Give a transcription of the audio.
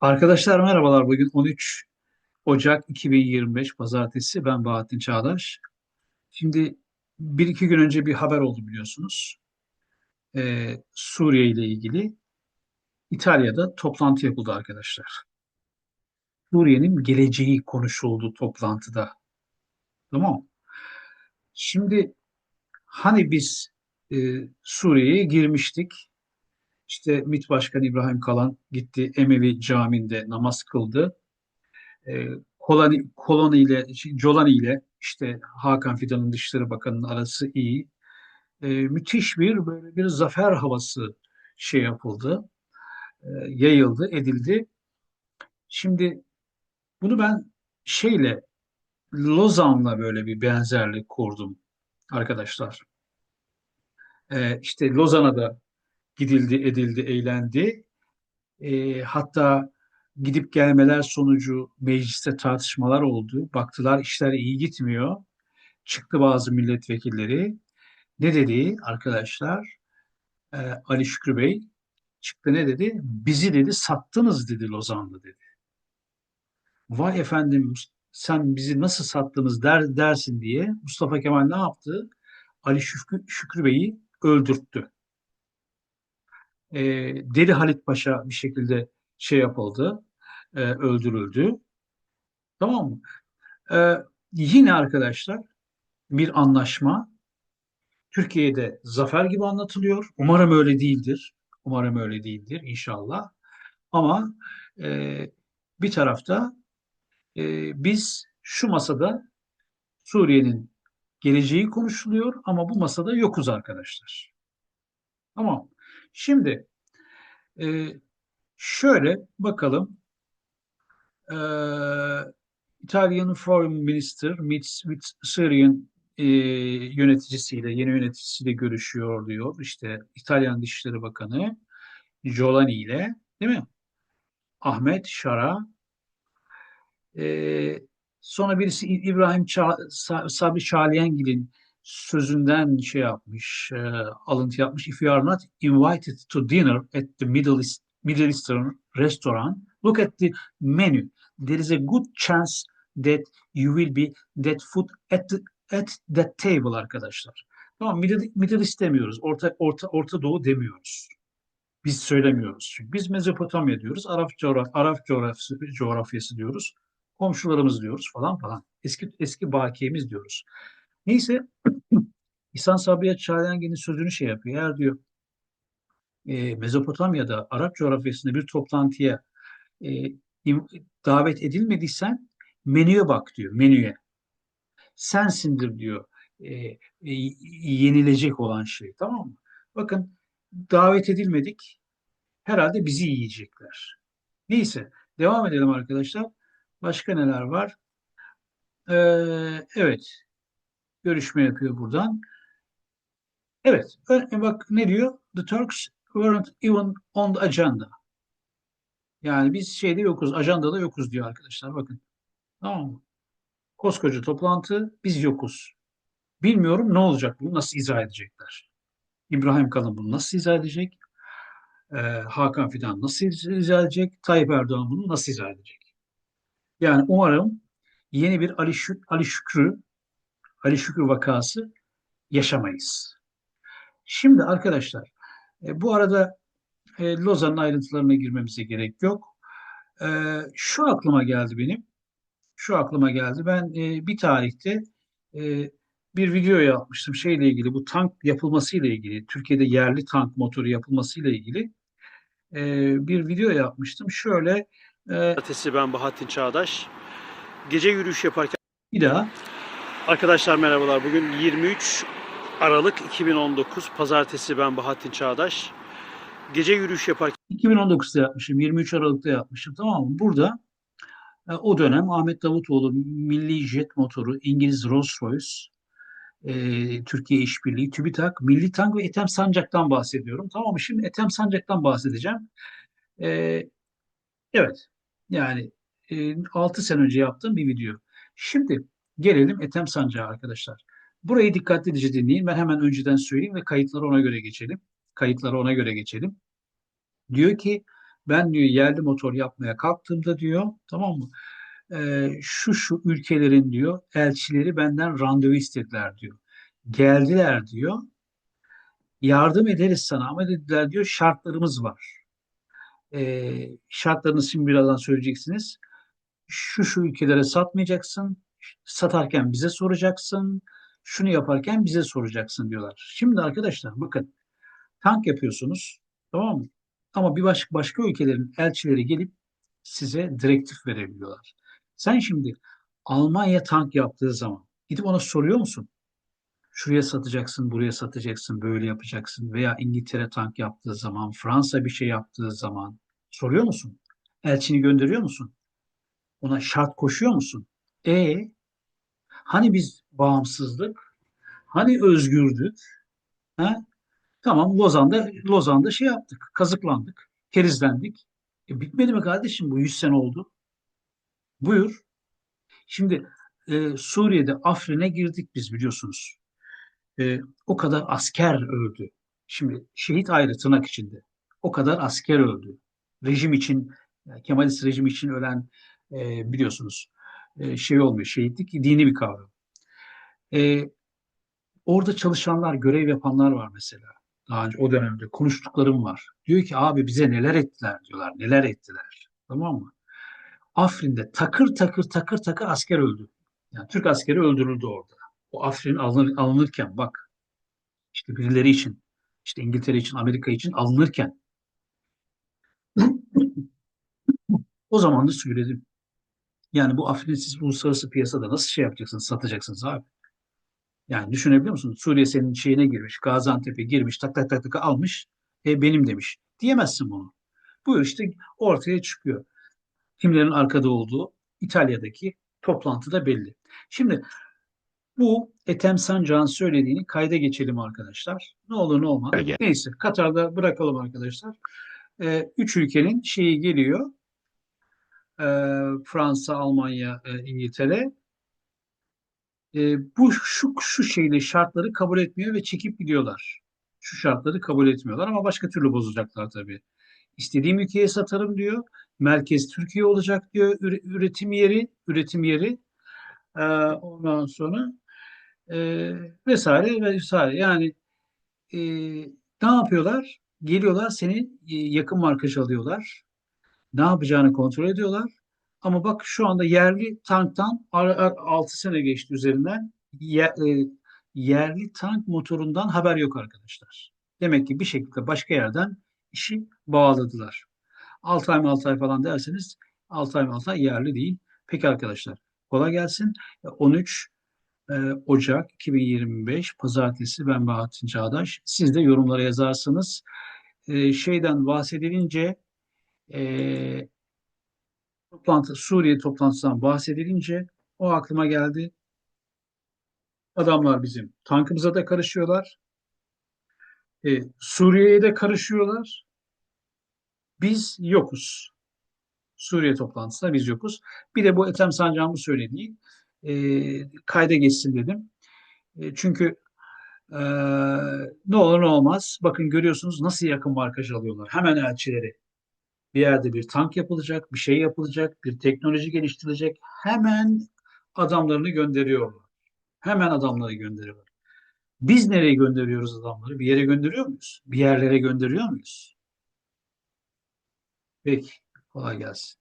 Arkadaşlar merhabalar. Bugün 13 Ocak 2025 Pazartesi. Ben Bahattin Çağdaş. Şimdi bir iki gün önce bir haber oldu biliyorsunuz. Ee, Suriye ile ilgili İtalya'da toplantı yapıldı arkadaşlar. Suriye'nin geleceği konuşuldu toplantıda. Tamam? Şimdi hani biz e, Suriye'ye girmiştik. İşte MİT Başkanı İbrahim Kalan gitti Emevi Camii'nde namaz kıldı. e, Kolani, Koloni ile, şey, Colani ile işte Hakan Fidan'ın Dışişleri Bakanı'nın arası iyi. E, müthiş bir böyle bir zafer havası şey yapıldı, e, yayıldı, edildi. Şimdi bunu ben şeyle Lozan'la böyle bir benzerlik kurdum arkadaşlar. E, işte Lozan'a da gidildi, edildi, eğlendi. E, hatta gidip gelmeler sonucu mecliste tartışmalar oldu. Baktılar işler iyi gitmiyor. Çıktı bazı milletvekilleri. Ne dedi arkadaşlar? Ee, Ali Şükrü Bey çıktı ne dedi? Bizi dedi sattınız dedi Lozan'da dedi. Vay efendim sen bizi nasıl sattınız der, dersin diye Mustafa Kemal ne yaptı? Ali Şükrü, Şükrü Bey'i öldürttü. Ee, Deli Halit Paşa bir şekilde şey yapıldı, e, öldürüldü. Tamam mı? Ee, yine arkadaşlar bir anlaşma Türkiye'de zafer gibi anlatılıyor. Umarım öyle değildir. Umarım öyle değildir inşallah. Ama e, bir tarafta e, biz şu masada Suriye'nin geleceği konuşuluyor ama bu masada yokuz arkadaşlar. Tamam. Şimdi e, şöyle bakalım. E, Italian Foreign Minister meets with Syrian e, yöneticisiyle, yeni yöneticisiyle görüşüyor diyor. İşte İtalyan Dışişleri Bakanı Jolani ile, değil mi? Ahmet Şara. E, sonra birisi İbrahim Ça Sabri Çağlayengil'in sözünden şey yapmış, e, alıntı yapmış. If you are not invited to dinner at the Middle, East, Middle Eastern restaurant, look at the menu. There is a good chance that you will be that food at the, at that table arkadaşlar. Tamam Middle, Middle East demiyoruz. Orta, Orta, Orta Doğu demiyoruz. Biz söylemiyoruz. Çünkü biz Mezopotamya diyoruz. Arap, coğraf, Arap coğrafyası, coğrafyası diyoruz. Komşularımız diyoruz falan falan. Eski eski bakiyemiz diyoruz. Neyse İhsan Sabriye Çağlayangen'in sözünü şey yapıyor. Eğer diyor e, Mezopotamya'da Arap coğrafyasında bir toplantıya e, davet edilmediysen menüye bak diyor. Menüye. Sensindir diyor e, e, yenilecek olan şey. Tamam mı? Bakın davet edilmedik. Herhalde bizi yiyecekler. Neyse devam edelim arkadaşlar. Başka neler var? Ee, evet. Görüşme yapıyor buradan. Evet. Bak ne diyor? The Turks weren't even on the agenda. Yani biz şeyde yokuz, ajandada yokuz diyor arkadaşlar. Bakın. Tamam mı? Koskoca toplantı, biz yokuz. Bilmiyorum ne olacak bunu, nasıl izah edecekler? İbrahim Kalın bunu nasıl izah edecek? Ee, Hakan Fidan nasıl izah edecek? Tayyip Erdoğan bunu nasıl izah edecek? Yani umarım yeni bir Ali, Şük Ali Şükrü Ali Şükrü vakası yaşamayız. Şimdi arkadaşlar e, bu arada e, Lozan'ın ayrıntılarına girmemize gerek yok. E, şu aklıma geldi benim. Şu aklıma geldi. Ben e, bir tarihte e, bir video yapmıştım şeyle ilgili bu tank yapılmasıyla ilgili Türkiye'de yerli tank motoru yapılmasıyla ilgili e, bir video yapmıştım. Şöyle e, Pazartesi ben Bahattin Çağdaş. Gece yürüyüş yaparken bir daha arkadaşlar merhabalar. Bugün 23 Aralık 2019 Pazartesi ben Bahattin Çağdaş. Gece yürüyüş yaparken 2019'da yapmışım, 23 Aralık'ta yapmışım tamam mı? Burada e, o dönem Ahmet Davutoğlu Milli Jet Motoru, İngiliz Rolls-Royce, e, Türkiye İşbirliği, TÜBİTAK, Milli Tank ve Ethem Sancak'tan bahsediyorum. Tamam mı? Şimdi Ethem Sancak'tan bahsedeceğim. E, evet, yani e, 6 sene önce yaptığım bir video. Şimdi gelelim Ethem Sancak'a arkadaşlar. Burayı dikkatlice dinleyin. Ben hemen önceden söyleyeyim ve kayıtları ona göre geçelim. Kayıtları ona göre geçelim. Diyor ki Ben diyor yerli motor yapmaya kalktığımda diyor tamam mı? e, şu şu ülkelerin diyor elçileri benden randevu istediler diyor. Geldiler diyor. Yardım ederiz sana ama dediler diyor şartlarımız var. E, şartlarını şimdi birazdan söyleyeceksiniz. Şu şu ülkelere satmayacaksın. Satarken bize soracaksın. Şunu yaparken bize soracaksın diyorlar. Şimdi arkadaşlar bakın tank yapıyorsunuz tamam mı? Ama bir başka, başka ülkelerin elçileri gelip size direktif verebiliyorlar. Sen şimdi Almanya tank yaptığı zaman gidip ona soruyor musun? Şuraya satacaksın, buraya satacaksın, böyle yapacaksın veya İngiltere tank yaptığı zaman, Fransa bir şey yaptığı zaman soruyor musun? Elçini gönderiyor musun? Ona şart koşuyor musun? E hani biz bağımsızlık, hani özgürdük? Ha? Tamam Lozan'da Lozan'da şey yaptık, kazıklandık, kerizlendik. E, bitmedi mi kardeşim bu 100 sene oldu? Buyur. Şimdi e, Suriye'de Afrin'e girdik biz biliyorsunuz. E, o kadar asker öldü. Şimdi şehit ayrı tırnak içinde. O kadar asker öldü. Rejim için, Kemalist rejim için ölen e, biliyorsunuz e, şey olmuyor. Şehitlik dini bir kavram. E, orada çalışanlar, görev yapanlar var mesela. Daha önce o dönemde konuştuklarım var. Diyor ki abi bize neler ettiler diyorlar. Neler ettiler. Tamam mı? Afrin'de takır takır takır takır asker öldü. Yani Türk askeri öldürüldü orada. O Afrin alınır, alınırken bak işte birileri için işte İngiltere için Amerika için alınırken o zaman da söyledim. Yani bu Afrin'i siz uluslararası piyasada nasıl şey yapacaksınız, satacaksınız abi? Yani düşünebiliyor musun? Suriye senin şeyine girmiş, Gaziantep'e girmiş, tak tak tak tak almış, e, benim demiş. Diyemezsin bunu. Bu işte ortaya çıkıyor. Kimlerin arkada olduğu İtalya'daki toplantıda belli. Şimdi bu Ethem Sancak'ın söylediğini kayda geçelim arkadaşlar. Ne olur ne olmaz. Neyse Katar'da bırakalım arkadaşlar. Ee, üç ülkenin şeyi geliyor. Ee, Fransa, Almanya, e, İngiltere. Ee, bu şu şu şeyle şartları kabul etmiyor ve çekip gidiyorlar. Şu şartları kabul etmiyorlar ama başka türlü bozacaklar tabii. İstediğim ülkeye satarım diyor. Merkez Türkiye olacak diyor. Üre- Üretim yeri, üretim yeri. Ee, ondan sonra e, vesaire vesaire. Yani e, ne yapıyorlar? Geliyorlar seni e, yakın markaj alıyorlar. Ne yapacağını kontrol ediyorlar. Ama bak şu anda yerli tanktan 6 sene geçti üzerinden. E, yerli tank motorundan haber yok arkadaşlar. Demek ki bir şekilde başka yerden işi bağladılar. Altay mı Altay falan derseniz Altay mı Altay yerli değil. Peki arkadaşlar kolay gelsin. 13 e, Ocak 2025 Pazartesi ben Bahattin Çağdaş. Siz de yorumlara yazarsınız. E, şeyden bahsedilince e, toplantı Suriye toplantısından bahsedilince o aklıma geldi. Adamlar bizim tankımıza da karışıyorlar. E, Suriye'ye de karışıyorlar. Biz yokuz. Suriye toplantısında biz yokuz. Bir de bu Ethem Sancak'ın bu söylediği e, kayda geçsin dedim. E, çünkü e, ne olur ne olmaz. Bakın görüyorsunuz nasıl yakın markaj alıyorlar. Hemen elçileri. Bir yerde bir tank yapılacak, bir şey yapılacak, bir teknoloji geliştirilecek. Hemen adamlarını gönderiyorlar. Hemen adamları gönderiyorlar. Biz nereye gönderiyoruz adamları? Bir yere gönderiyor muyuz? Bir yerlere gönderiyor muyuz? Peki, kolay gelsin.